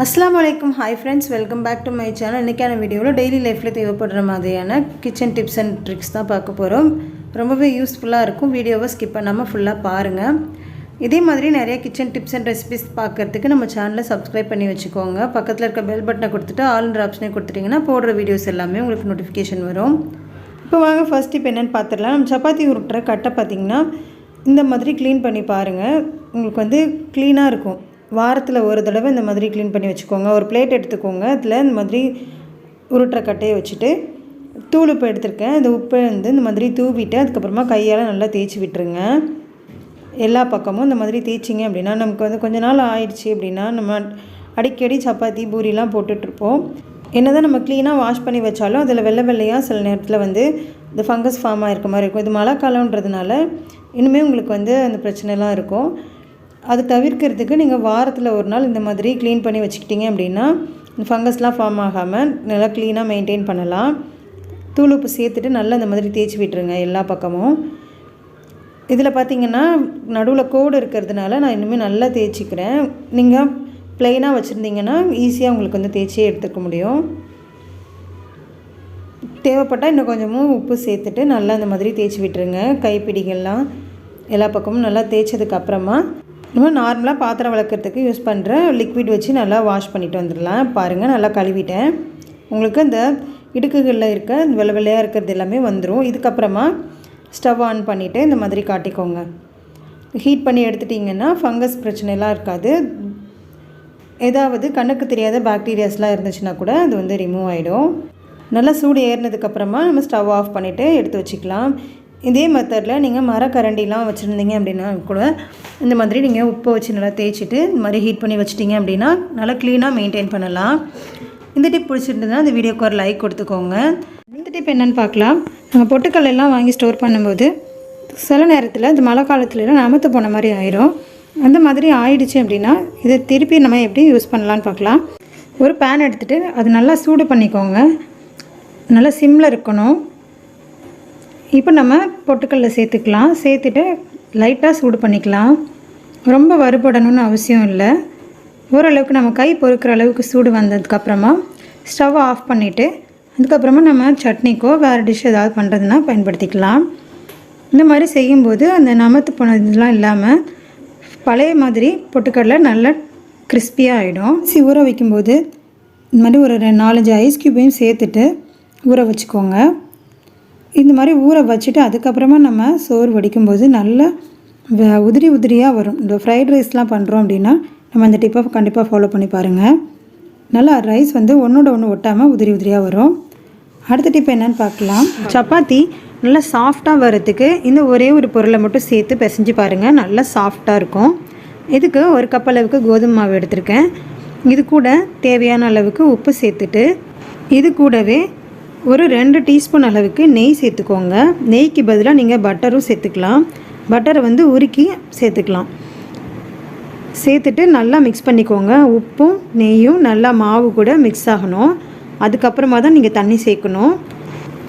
அஸ்லாம் வலைக்கும் hi friends welcome back to my channel இன்றைக்கான வீடியோவில் டெய்லி லைஃப்பில் தேவைப்படுற மாதிரியான கிச்சன் டிப்ஸ் அண்ட் ட்ரிக்ஸ் தான் பார்க்க போகிறோம் ரொம்பவே யூஸ்ஃபுல்லாக இருக்கும். வீடியோவை ஸ்கிப் பண்ணாமல் ஃபுல்லாக பாருங்கள் இதே மாதிரி நிறைய கிச்சன் டிப்ஸ் அண்ட் ரெசிபிஸ் பார்க்குறதுக்கு நம்ம சேனலை சப்ஸ்கிரைப் பண்ணி வச்சுக்கோங்க. பக்கத்தில் இருக்க பெல் பட்டனை கொடுத்துட்டு ஆல்ன்ற ஆப்ஷனே கொடுத்துட்டிங்கன்னா போடுற வீடியோஸ் எல்லாமே உங்களுக்கு நோட்டிஃபிகேஷன் வரும். இப்போ வாங்க ஃபர்ஸ்ட் இப்போ என்னென்னு பார்த்துடலாம். நம்ம சப்பாத்தி உருட்டுற கட்டை பார்த்திங்கன்னா இந்த மாதிரி க்ளீன் பண்ணி பாருங்கள் உங்களுக்கு வந்து க்ளீனாக இருக்கும். வாரத்தில் ஒரு தடவை இந்த மாதிரி க்ளீன் பண்ணி வச்சுக்கோங்க. ஒரு பிளேட் எடுத்துக்கோங்க. அதில் இந்த மாதிரி உருட்டுற கட்டையை வச்சுட்டு தூள் உப்பு எடுத்திருக்கேன். இந்த உப்பை வந்து இந்த மாதிரி தூவிட்டு அதுக்கப்புறமா கையால் நல்லா தேய்ச்சி விட்டுருங்க. எல்லா பக்கமும் இந்த மாதிரி தேய்ச்சிங்க அப்படின்னா நமக்கு வந்து கொஞ்ச நாள் ஆயிடுச்சு அப்படின்னா நம்ம அடிக்கடி சப்பாத்தி பூரிலாம் போட்டுட்ருப்போம் என்ன தான் நம்ம க்ளீனாக வாஷ் பண்ணி வச்சாலும் அதில் வெள்ளை வெள்ளையாக சில நேரத்தில் வந்து இந்த ஃபங்கஸ் ஃபார்ம் ஆகிருக்க மாதிரி இருக்கும். இது மழை காலம்ன்றதுனால இன்னுமே உங்களுக்கு வந்து அந்த பிரச்சனைலாம் இருக்கும். அது தவிர்க்கிறதுக்கு நீங்கள் வாரத்தில் ஒரு நாள் இந்த மாதிரி க்ளீன் பண்ணி வச்சுக்கிட்டீங்க அப்படின்னா இந்த ஃபங்கஸ்லாம் ஃபார்ம் ஆகாமல் நல்லா க்ளீனாக மெயின்டைன் பண்ணலாம். தூள் உப்பு சேர்த்துட்டு நல்லா இந்த மாதிரி தேய்ச்சி விட்டுருங்க எல்லா பக்கமும். இதில் பார்த்தீங்கன்னா நடுவில் கோடு இருக்கிறதுனால நான் இன்னுமே நல்லா தேய்ச்சிக்கிறேன். நீங்கள் ப்ளைனாக வச்சுருந்தீங்கன்னா ஈஸியாக உங்களுக்கு வந்து தேய்ச்சியே எடுத்துக்க முடியும். தேவைப்பட்டால் இன்னும் கொஞ்சமும் உப்பு சேர்த்துட்டு நல்லா இந்த மாதிரி தேய்ச்சி விட்டுருங்க. கைப்பிடிகள்லாம் எல்லா பக்கமும் நல்லா தேய்ச்சதுக்கு அப்புறமா நம்ம நார்மலாக பாத்திரம் வளர்க்குறதுக்கு யூஸ் பண்ணுற லிக்விட் வச்சு நல்லா வாஷ் பண்ணிட்டு வந்துடலாம். பாருங்கள் நல்லா கழுவிட்டேன். உங்களுக்கு அந்த இடுக்குகளில் இருக்க அந்த வெள்ளை வெள்ளையாக இருக்கிறது எல்லாமே வந்துடும் இதுக்கப்புறமா ஸ்டவ் ஆன் பண்ணிவிட்டு இந்த மாதிரி காட்டிக்கோங்க. ஹீட் பண்ணி எடுத்துட்டிங்கன்னா ஃபங்கஸ் பிரச்சனைலாம் இருக்காது. ஏதாவது கண்ணுக்கு தெரியாத பாக்டீரியாஸ்லாம் இருந்துச்சுன்னா கூட அது வந்து ரிமூவ் ஆகிடும் நல்லா சூடு ஏறினதுக்கப்புறமா நம்ம ஸ்டவ் ஆஃப் பண்ணிவிட்டு எடுத்து வச்சுக்கலாம். இதே மெத்தடில் நீங்கள் மரக்கரண்டிலாம் வச்சுருந்தீங்க அப்படின்னா கூட இந்த மாதிரி நீங்கள் உப்பை வச்சு நல்லா தேய்ச்சிட்டு இந்த மாதிரி ஹீட் பண்ணி வச்சிட்டிங்க அப்படின்னா நல்லா க்ளீனாக மெயின்டைன் பண்ணலாம். இந்த டிப் பிடிச்சிருந்ததுன்னா இந்த வீடியோக்கு ஒரு லைக் கொடுத்துக்கோங்க. இந்த டிப் என்னென்னு பார்க்கலாம். நாங்கள் பொட்டுக்கல் எல்லாம் வாங்கி ஸ்டோர் பண்ணும்போது சில நேரத்தில் இந்த மழை காலத்துலலாம் நமத்து போன மாதிரி ஆயிரும். அந்த மாதிரி ஆயிடுச்சு அப்படின்னா இதை திருப்பி நம்ம எப்படி யூஸ் பண்ணலான்னு பார்க்கலாம். ஒரு பேன் எடுத்துகிட்டு அது நல்லா சூடு பண்ணிக்கோங்க. நல்லா சிம்மில் இருக்கணும். இப்போ நம்ம பொட்டுக்கல்ல சேர்த்துக்கலாம். சேர்த்துட்டு லைட்டாக சூடு பண்ணிக்கலாம். ரொம்ப வறுபடணும்னு அவசியம் இல்லை. ஓரளவுக்கு நம்ம கை பொறுக்கிற அளவுக்கு சூடு வந்ததுக்கப்புறமா ஸ்டவ் ஆஃப் பண்ணிவிட்டு அதுக்கப்புறமா நம்ம சட்னிக்கோ வேறு டிஷ் ஏதாவது பண்ணுறதுனா பயன்படுத்திக்கலாம். இந்த மாதிரி செய்யும்போது அந்த நமத்து போனதுலாம் இல்லாமல் பழைய மாதிரி பொட்டுக்கடலை நல்லா கிறிஸ்பியாக ஆகிடும் சி ஊற வைக்கும்போது இந்த மாதிரி ஒரு ரெண்டு நாலஞ்சு ஐஸ் க்யூபையும் சேர்த்துட்டு ஊற வச்சுக்கோங்க. இந்த மாதிரி ஊற வச்சுட்டு அதுக்கப்புறமா நம்ம சோறு வடிக்கும்போது நல்லா உதிரி உதிரியாக வரும். இந்த ஃப்ரைட் ரைஸ்லாம் பண்ணுறோம் அப்படின்னா நம்ம அந்த டிப்பை கண்டிப்பாக ஃபாலோ பண்ணி பாருங்கள் நல்லா ரைஸ் வந்து ஒன்றோட ஒன்று ஒட்டாமல் உதிரி உதிரியாக வரும். அடுத்த டிப் என்னன்னு பார்க்கலாம். சப்பாத்தி நல்லா சாஃப்டாக வரத்துக்கு இந்த ஒரே ஒரு பொருளை மட்டும் சேர்த்து பிசைஞ்சு பாருங்கள் நல்லா சாஃப்டாக இருக்கும். இதுக்கு ஒரு கப் அளவுக்கு கோதுமை மாவு எடுத்திருக்கேன். இது கூட தேவையான அளவுக்கு உப்பு சேர்த்துட்டு இது கூடவே ஒரு ரெண்டு டீஸ்பூன் அளவுக்கு நெய் சேர்த்துக்கோங்க. நெய்க்கு பதிலாக நீங்கள் பட்டரும் சேர்த்துக்கலாம். பட்டரை வந்து உருக்கி சேர்த்துக்கலாம். சேர்த்துட்டு நல்லா மிக்ஸ் பண்ணிக்கோங்க. உப்பும் நெய்யும் நல்லா மாவு கூட மிக்ஸ் ஆகணும். அதுக்கப்புறமா தான் நீங்கள் தண்ணி சேர்க்கணும்.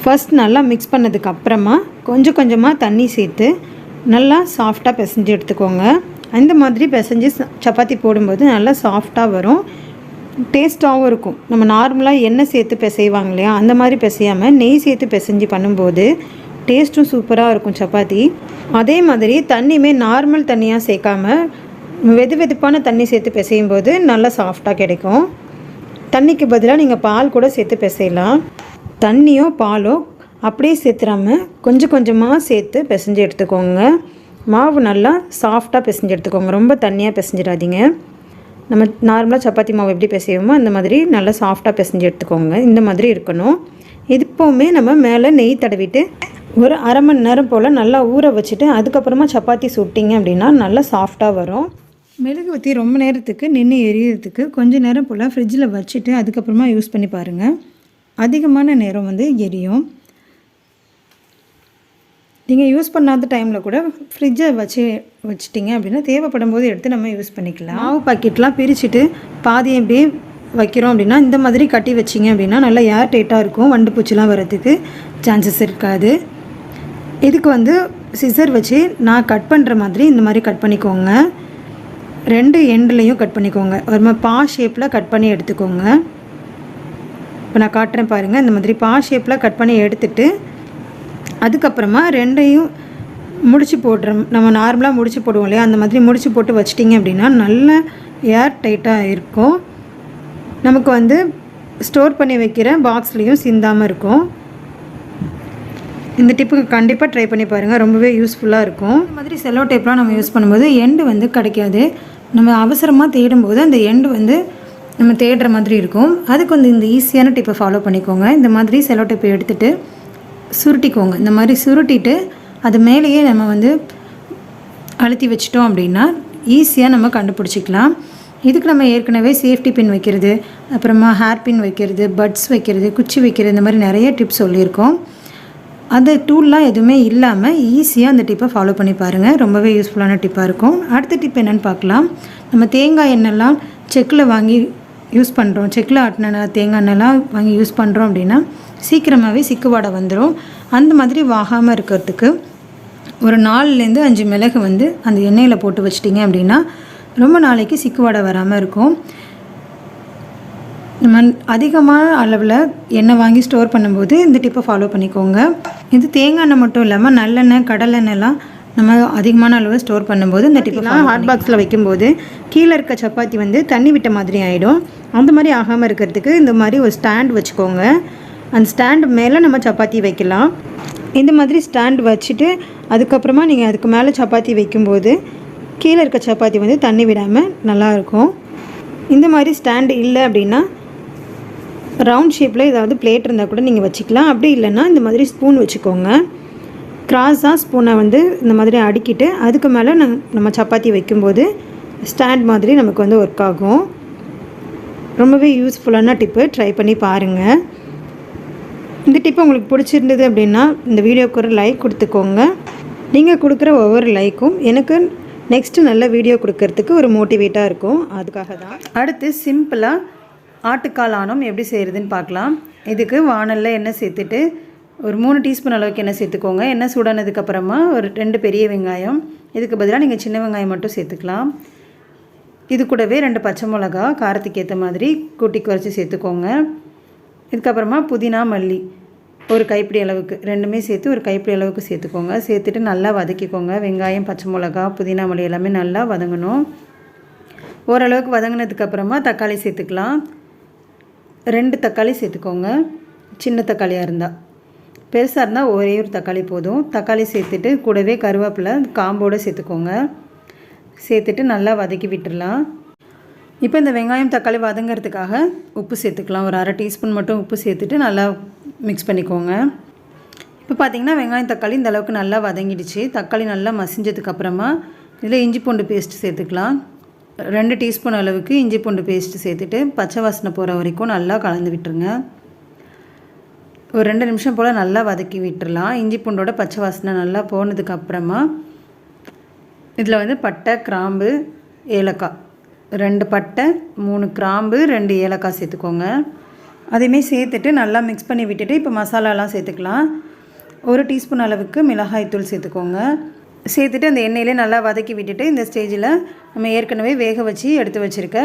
ஃபஸ்ட் நல்லா மிக்ஸ் பண்ணதுக்கப்புறமா கொஞ்சம் கொஞ்சமாக தண்ணி சேர்த்து நல்லா சாஃப்டாக பிசைஞ்சு எடுத்துக்கோங்க. அந்த மாதிரி பிசைஞ்சு ச- சப்பாத்தி போடும்போது நல்லா சாஃப்டாக வரும். டேஸ்ட்டாகவும் இருக்கும். நம்ம நார்மலாக எண்ணெய் சேர்த்து பிசைவாங்க இல்லையா? அந்த மாதிரி பிசையாமல் நெய் சேர்த்து பிசைஞ்சு பண்ணும்போது டேஸ்ட்டும் சூப்பராக இருக்கும் சப்பாத்தி. அதே மாதிரி தண்ணியுமே நார்மல் தண்ணியாக சேர்க்காம வெது வெதுப்பான தண்ணி சேர்த்து பிசையும் போது நல்லா சாஃப்டாக கிடைக்கும். தண்ணிக்கு பதிலாக நீங்கள் பால் கூட சேர்த்து பிசையலாம். தண்ணியோ பாலோ அப்படியே சேர்த்துறாம கொஞ்சம் கொஞ்சமாக சேர்த்து பிசைஞ்சு எடுத்துக்கோங்க. மாவு நல்லா சாஃப்டாக பிசைஞ்சு எடுத்துக்கோங்க. ரொம்ப தண்ணியாக பிசைஞ்சிடாதீங்க. நம்ம நார்மலாக சப்பாத்தி மாவு எப்படி பிசைவோமோ அந்த மாதிரி நல்லா சாஃப்டாக பிசைஞ்சு எடுத்துக்கோங்க. இந்த மாதிரி இருக்கணும். இது இப்போவுமே நம்ம மேலே நெய் தடவிட்டு ஒரு அரை மணி நேரம் போல் நல்லா ஊற வச்சுட்டு அதுக்கப்புறமா சப்பாத்தி சுட்டிங்க அப்படின்னா நல்லா சாஃப்டாக வரும். மெழுகு ஊற்றி ரொம்ப நேரத்துக்கு நின்று எரியறதுக்கு கொஞ்ச நேரம் போல் ஃப்ரிட்ஜில் வச்சுட்டு அதுக்கப்புறமா யூஸ் பண்ணி பாருங்கள் அதிகமான நேரம் வந்து எரியும். நீங்கள் யூஸ் பண்ணாத டைமில் கூட ஃப்ரிட்ஜை வச்சு வச்சிட்டிங்க அப்படின்னா தேவைப்படும் போது எடுத்து நம்ம யூஸ் பண்ணிக்கலாம். மாவு பாக்கெட்லாம் பிரிச்சுட்டு பாதி அப்படியே வைக்கிறோம் அப்படின்னா இந்த மாதிரி கட்டி வச்சிங்க அப்படின்னா நல்லா ஏர் டைட்டாக இருக்கும். வண்டு பூச்சிலாம் வரதுக்கு சான்சஸ் இருக்காது. இதுக்கு வந்து சிசர் வச்சு நான் கட் பண்ணுற மாதிரி இந்த மாதிரி கட் பண்ணிக்கோங்க. ரெண்டு எண்ட்லேயும் கட் பண்ணிக்கோங்க. ஒரு மாதிரி பா ஷேப்பில் கட் பண்ணி எடுத்துக்கோங்க. இப்போ நான் காட்டுறேன் பாருங்கள் இந்த மாதிரி பா ஷேப்பில் கட் பண்ணி எடுத்துகிட்டு அதுக்கப்புறமா ரெண்டையும் முடிச்சு போடுறோம் நம்ம நார்மலாக முடிச்சு போடுவோம் இல்லையா? அந்த மாதிரி முடிச்சு போட்டு வச்சிட்டிங்க அப்படின்னா நல்ல ஏர் டைட்டாக இருக்கும். நமக்கு வந்து ஸ்டோர் பண்ணி வைக்கிற பாக்ஸ்லேயும் சிந்தாமல் இருக்கும். இந்த டிப்புக்கு கண்டிப்பாக ட்ரை பண்ணி பாருங்கள் ரொம்பவே யூஸ்ஃபுல்லாக இருக்கும். இந்த மாதிரி செல்லோ டேப்லாம் நம்ம யூஸ் பண்ணும்போது எண்டு வந்து கிடைக்காது. நம்ம அவசரமாக தேடும்போது அந்த எண்டு வந்து நம்ம தேடுற மாதிரி இருக்கும். அதுக்கு வந்து இந்த ஈஸியான டிப்பை ஃபாலோ பண்ணிக்கோங்க. இந்த மாதிரி செல்லோ டேப்பை எடுத்துகிட்டு சுருட்டிக்கோங்க. இந்த மாதிரி சுருட்டிட்டு அது மேலேயே நம்ம வந்து அழுத்தி வச்சிட்டோம் அப்படின்னா ஈஸியாக நம்ம கண்டுபிடிச்சிக்கலாம். இதுக்கு நம்ம ஏற்கனவே சேஃப்டி பின் வைக்கிறது அப்புறமா ஹேர் பின் வைக்கிறது பட்ஸ் வைக்கிறது குச்சி வைக்கிறது இந்த மாதிரி நிறைய டிப்ஸ் சொல்லியிருக்கோம். அந்த டூல்லாம் எதுவுமே இல்லாமல் ஈஸியாக அந்த டிப்பை ஃபாலோ பண்ணி பாருங்கள் ரொம்பவே யூஸ்ஃபுல்லான டிப்பாக இருக்கும். அடுத்த டிப் என்னென்னு பார்க்கலாம். நம்ம தேங்காய் எண்ணெய்லாம் செக்கில் வாங்கி யூஸ் பண்ணுறோம் செக்கில் ஆட்டின தேங்காய் எண்ணெய்லாம் வாங்கி யூஸ் பண்ணுறோம் அப்படின்னா சீக்கிரமாகவே சிக்கு வாடை வந்துடும் அந்த மாதிரி வாகாமல் இருக்கிறதுக்கு ஒரு நாலுலேருந்து அஞ்சு மிளகு வந்து அந்த எண்ணெயில் போட்டு வச்சிட்டிங்க அப்படின்னா ரொம்ப நாளைக்கு சிக்கு வாடை வராமல் இருக்கும். நம்ம அதிகமான அளவில் எண்ணெய் வாங்கி ஸ்டோர் பண்ணும்போது இந்த டிப்பை ஃபாலோ பண்ணிக்கோங்க. இது தேங்காய் எண்ணெய் மட்டும் இல்லாமல் நல்லெண்ணெய் கடலெண்ணெய்லாம் நம்ம அதிகமான அளவு ஸ்டோர் பண்ணும்போது இந்த டிப்பெலாம் ஹாட் பாக்ஸில் வைக்கும்போது கீழே இருக்க சப்பாத்தி வந்து தண்ணி விட்ட மாதிரி ஆகிடும் அந்த மாதிரி ஆகாமல் இருக்கிறதுக்கு இந்த மாதிரி ஒரு ஸ்டாண்ட் வச்சுக்கோங்க. அந்த ஸ்டாண்ட் மேலே நம்ம சப்பாத்தி வைக்கலாம். இந்த மாதிரி ஸ்டாண்ட் வச்சுட்டு அதுக்கப்புறமா நீங்கள் அதுக்கு மேலே சப்பாத்தி வைக்கும்போது கீழே இருக்க சப்பாத்தி வந்து தண்ணி விடாமல் நல்லாயிருக்கும் இந்த மாதிரி ஸ்டாண்டு இல்லை அப்படின்னா ரவுண்ட் ஷேப்பில் ஏதாவது பிளேட் இருந்தால் கூட நீங்கள் வச்சுக்கலாம். அப்படி இல்லைன்னா இந்த மாதிரி ஸ்பூன் வச்சுக்கோங்க. க்ராஸாக ஸ்பூனை வந்து இந்த மாதிரி அடுக்கிட்டு அதுக்கு மேலே நம் நம்ம சப்பாத்தி வைக்கும்போது ஸ்டாண்ட் மாதிரி நமக்கு வந்து ஒர்க் ஆகும். ரொம்பவே யூஸ்ஃபுல்லான டிப்பு ட்ரை பண்ணி பாருங்கள் இந்த டிப் உங்களுக்கு பிடிச்சிருந்தது அப்படின்னா இந்த வீடியோக்கு ஒரு லைக் கொடுத்துக்கோங்க. நீங்கள் கொடுக்குற ஒவ்வொரு லைக்கும் எனக்கு நெக்ஸ்ட்டு நல்ல வீடியோ கொடுக்கறதுக்கு ஒரு மோட்டிவேட்டாக இருக்கும். அதுக்காக தான். அடுத்து சிம்பிளாக ஆட்டுக்கால் ஆணம் எப்படி செய்கிறதுன்னு பார்க்கலாம். இதுக்கு வானலில் எண்ணெய் சேர்த்துட்டு ஒரு மூணு டீஸ்பூன் அளவுக்கு எண்ணெய் சேர்த்துக்கோங்க. எண்ணெய் சூடானதுக்கப்புறமா ஒரு ரெண்டு பெரிய வெங்காயம். இதுக்கு பதிலாக நீங்கள் சின்ன வெங்காயம் மட்டும் சேர்த்துக்கலாம். இது கூடவே ரெண்டு பச்சை மிளகா காரத்துக்கு ஏற்ற மாதிரி கூட்டி குறைச்சி சேர்த்துக்கோங்க. இதுக்கப்புறமா புதினா மல்லி. ஒரு கைப்பிடி அளவுக்கு. ரெண்டுமே சேர்த்து ஒரு கைப்பிடி அளவுக்கு சேர்த்துக்கோங்க. சேர்த்துட்டு நல்லா வதக்கிக்கோங்க. வெங்காயம் பச்சை மிளகா புதினா மல்லி எல்லாமே நல்லா வதங்கணும். ஓரளவுக்கு வதங்கினதுக்கப்புறமா தக்காளி சேர்த்துக்கலாம். ரெண்டு தக்காளி சேர்த்துக்கோங்க. சின்ன தக்காளியாக இருந்தால் பெருசாக இருந்தால் ஒரே ஒரு தக்காளி போதும். தக்காளி சேர்த்துட்டு கூடவே கருவேப்பிலை காம்போடு சேர்த்துக்கோங்க. சேர்த்துட்டு நல்லா வதக்கி விட்டுடலாம் இப்போ இந்த வெங்காயம் தக்காளி வதங்கிறதுக்காக உப்பு சேர்த்துக்கலாம். ஒரு அரை டீஸ்பூன் மட்டும் உப்பு சேர்த்துட்டு நல்லா மிக்ஸ் பண்ணிக்கோங்க. இப்போ பார்த்தீங்கன்னா வெங்காயம் தக்காளி இந்த அளவுக்கு நல்லா வதங்கிடுச்சு. தக்காளி நல்லா மசிஞ்சதுக்கப்புறமா இதில் இஞ்சி பூண்டு பேஸ்ட் சேர்த்துக்கலாம். ரெண்டு டீஸ்பூன் அளவுக்கு இஞ்சி பூண்டு பேஸ்ட்டு சேர்த்துட்டு பச்சை வாசனை போகிற வரைக்கும் நல்லா கலந்து விட்டுருங்க. ஒரு ரெண்டு நிமிஷம் போல் நல்லா வதக்கி விட்டுறலாம். இஞ்சி பூண்டோட பச்சை வாசனை நல்லா போனதுக்கப்புறமா இதில் வந்து பட்டை கிராம்பு ஏலக்காய் ரெண்டு பட்டை மூணு கிராம்பு ரெண்டு ஏலக்காய் சேர்த்துக்கோங்க. அதையுமே சேர்த்துட்டு நல்லா மிக்ஸ் பண்ணி விட்டுட்டு இப்போ மசாலாலாம் சேர்த்துக்கலாம். ஒரு டீஸ்பூன் அளவுக்கு மிளகாய்த்தூள் சேர்த்துக்கோங்க. சேர்த்துட்டு அந்த எண்ணெயிலே நல்லா வதக்கி விட்டுட்டு இந்த ஸ்டேஜில் நம்ம ஏற்கனவே வேக வச்சு எடுத்து வச்சுருக்க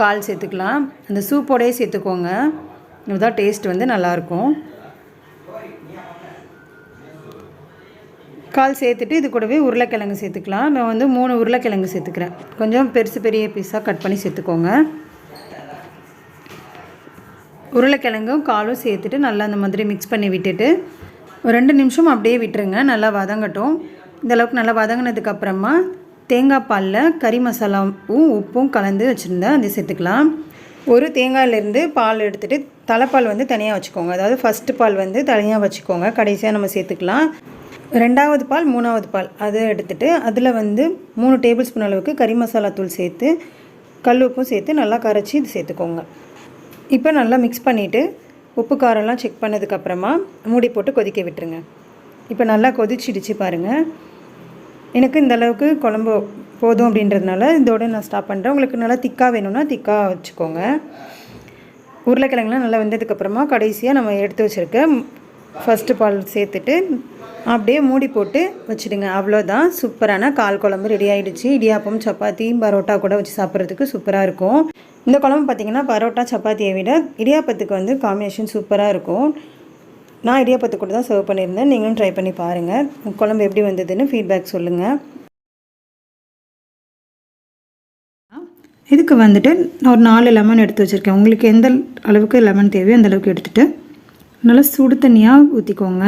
கால் சேர்த்துக்கலாம். அந்த சூப்போடையே சேர்த்துக்கோங்க. இதுதான் டேஸ்ட் வந்து நல்லாயிருக்கும் கால் சேர்த்துட்டு இது கூடவே உருளைக்கிழங்கு சேர்த்துக்கலாம். நான் வந்து மூணு உருளைக்கிழங்கு சேர்த்துக்கிறேன். கொஞ்சம் பெருசு பெரிய பீஸாக கட் பண்ணி சேர்த்துக்கோங்க. உருளைக்கிழங்கும் காலும் சேர்த்துட்டு நல்லா அந்த மாதிரி மிக்ஸ் பண்ணி விட்டுட்டு ஒரு ரெண்டு நிமிஷம் அப்படியே விட்டுருங்க. நல்லா வதங்கட்டும். இந்த அளவுக்கு நல்லா வதங்கினதுக்கப்புறமா தேங்காய் பாலில் கறி மசாலாவும் உப்பும் கலந்து வச்சுருந்தேன் அதை சேர்த்துக்கலாம். ஒரு தேங்காயிலேருந்து பால் எடுத்துகிட்டு தலைப்பால் வந்து தனியாக வச்சுக்கோங்க. அதாவது ஃபஸ்ட்டு பால் வந்து தனியாக வச்சுக்கோங்க. கடைசியாக நம்ம சேர்த்துக்கலாம். ரெண்டாவது பால் மூணாவது பால். அதை எடுத்துகிட்டு அதில் வந்து மூணு டேபிள் ஸ்பூன் அளவுக்கு கறி மசாலா தூள் சேர்த்து கல் உப்பும் சேர்த்து நல்லா கரைச்சி இது சேர்த்துக்கோங்க. இப்போ நல்லா மிக்ஸ் பண்ணிவிட்டு உப்பு காரம்லாம் செக் பண்ணதுக்கப்புறமா மூடி போட்டு கொதிக்க விட்டுருங்க. இப்போ நல்லா கொதிச்சிடுச்சு பாருங்கள் எனக்கு இந்த அளவுக்கு குழம்பு போதும் அப்படின்றதுனால இதோட நான் ஸ்டாப் பண்ணுறேன் உங்களுக்கு நல்லா திக்காக வேணும்னா திக்காக வச்சுக்கோங்க. உருளைக்கிழங்குலாம் நல்லா வெந்ததுக்கப்புறமா கடைசியாக நம்ம எடுத்து வச்சுருக்க ஃபஸ்ட்டு பால் சேர்த்துட்டு அப்படியே மூடி போட்டு வச்சுடுங்க. அவ்வளோதான். சூப்பரான கால் குழம்பு ரெடி ஆகிடுச்சு இடியாப்பம் சப்பாத்தி பரோட்டா கூட வச்சு சாப்பிட்றதுக்கு சூப்பராக இருக்கும். இந்த குழம்பு பார்த்திங்கன்னா பரோட்டா சப்பாத்தியை விட இடியாப்பத்துக்கு வந்து காம்பினேஷன் சூப்பராக இருக்கும். நான் இடியாப்பத்துக்கு கூட தான் சர்வ் பண்ணியிருந்தேன். நீங்களும் ட்ரை பண்ணி பாருங்கள் குழம்பு எப்படி வந்ததுன்னு ஃபீட்பேக் சொல்லுங்கள் இதுக்கு வந்துட்டு நான் ஒரு நாலு லெமன் எடுத்து வச்சுருக்கேன். உங்களுக்கு எந்த அளவுக்கு லெமன் தேவையோ அந்த அளவுக்கு எடுத்துகிட்டு நல்லா சுடு தண்ணியாக ஊற்றிக்கோங்க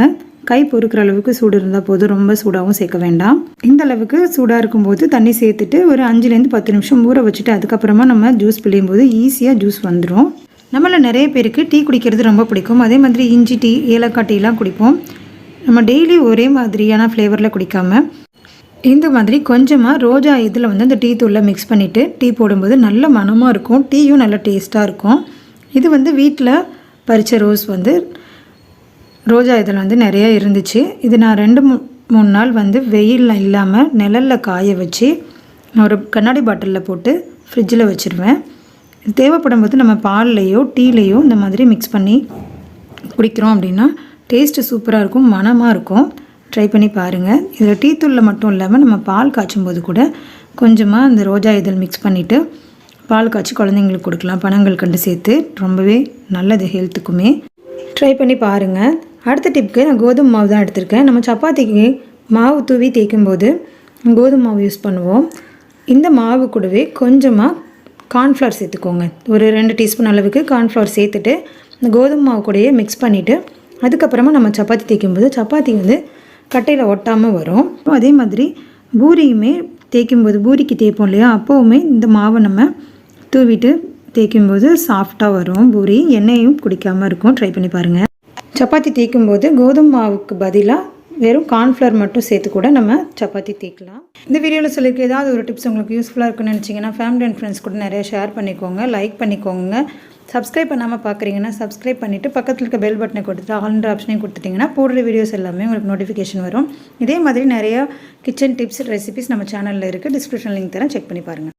கை பொறுக்கிற அளவுக்கு சூடு இருந்தால் போதும். ரொம்ப சூடாகவும் சேர்க்க வேண்டாம். இந்த அளவுக்கு சூடாக இருக்கும்போது தண்ணி சேர்த்துட்டு ஒரு அஞ்சுலேருந்து பத்து நிமிஷம் ஊற வச்சுட்டு அதுக்கப்புறமா நம்ம ஜூஸ் பிழியும் போது ஈஸியாக ஜூஸ் வந்துடும் நம்மள நிறைய பேருக்கு டீ குடிக்கிறது ரொம்ப பிடிக்கும். அதே மாதிரி இஞ்சி டீ ஏலக்காய் டீலாம் குடிப்போம். நம்ம டெய்லி ஒரே மாதிரியான ஃப்ளேவரில் குடிக்காமல் இந்த மாதிரி கொஞ்சமாக ரோஜா இதில் வந்து அந்த டீ தூளில் மிக்ஸ் பண்ணிவிட்டு டீ போடும்போது நல்ல மணமாக இருக்கும். டீயும் நல்ல டேஸ்ட்டாக இருக்கும். இது வந்து வீட்டில் பறித்த ரோஸ் வந்து ரோஜா இதழ் வந்து நிறைய இருந்துச்சு. இது நான் ரெண்டு மூ மூணு நாள் வந்து வெயிலில் இல்லாமல் நிழலில் காய வச்சு நான் ஒரு கண்ணாடி பாட்டிலில் போட்டு ஃப்ரிட்ஜில் வச்சுருவேன். இது தேவைப்படும் போது நம்ம பால்லையோ டீலையோ இந்த மாதிரி மிக்ஸ் பண்ணி குடிக்கிறோம் அப்படின்னா டேஸ்ட்டு சூப்பராக இருக்கும் மணமாக இருக்கும். ட்ரை பண்ணி பாருங்கள் இதில் டீ தூளில் மட்டும் இல்லாமல் நம்ம பால் காய்ச்சும் போது கூட கொஞ்சமாக அந்த ரோஜா இதழ் மிக்ஸ் பண்ணிவிட்டு பால் காய்ச்சி குழந்தைங்களுக்கு கொடுக்கலாம். பணங்கள் கண்டு சேர்த்து ரொம்பவே நல்லது ஹெல்த்துக்குமே ட்ரை பண்ணி பாருங்கள் அடுத்த டிப்க்கு நான் கோதுமை மாவு தான் எடுத்திருக்கேன். நம்ம சப்பாத்திக்கு மாவு தூவி தேய்க்கும் போது கோதுமை மாவு யூஸ் பண்ணுவோம். இந்த மாவு கூடவே கொஞ்சமாக கார்ன்ஃப்ளவர் சேர்த்துக்கோங்க. ஒரு ரெண்டு டீஸ்பூன் அளவுக்கு கார்ன்ஃப்ளவர் சேர்த்துட்டு இந்த கோதுமை மாவு கூடயே மிக்ஸ் பண்ணிவிட்டு அதுக்கப்புறமா நம்ம சப்பாத்தி தேய்க்கும்போது சப்பாத்தி வந்து கட்டையில் ஒட்டாமல் வரும். அதே மாதிரி பூரியுமே தேய்க்கும்போது பூரிக்கு தேய்ப்போம் இல்லையா? அப்போவுமே இந்த மாவை நம்ம தூவிட்டு தேய்க்கும்போது சாஃப்டாக வரும். பூரி எண்ணெயும் குடிக்காமல் இருக்கும். ட்ரை பண்ணி பாருங்கள் சப்பாத்தி தேய்க்கும்போது கோதுமை மாவுக்கு பதிலாக வெறும் கார்ன்ஃப்ளவர் மட்டும் சேர்த்து கூட நம்ம சப்பாத்தி தேய்க்கலாம். இந்த வீடியோவில் சொல்லியிருக்க ஏதாவது ஒரு டிப்ஸ் உங்களுக்கு யூஸ்ஃபுல்லாக இருக்குன்னு நினச்சிங்கன்னா ஃபேமிலி அண்ட் ஃப்ரெண்ட்ஸ் கூட நிறைய ஷேர் பண்ணிக்கோங்க லைக் பண்ணிக்கோங்க. சப்ஸ்கிரைப் பண்ணாமல் பார்க்குறீங்கன்னா சப்ஸ்கிரைப் பண்ணிவிட்டு பக்கத்தில் இருக்க பெல் பட்டனை கொடுத்துட்டு ஆல்ன்ற ஆப்ஷனையும் கொடுத்துட்டிங்கன்னா போடுற வீடியோஸ் எல்லாமே உங்களுக்கு நோட்டிஃபிகேஷன் வரும். இதே மாதிரி நிறையா கிச்சன் டிப்ஸ் ரெசிபிஸ் நம்ம சேனலில் இருக்குது டிஸ்கிரிப்ஷன் லிங்க் தரேன். செக் பண்ணி பாருங்கள்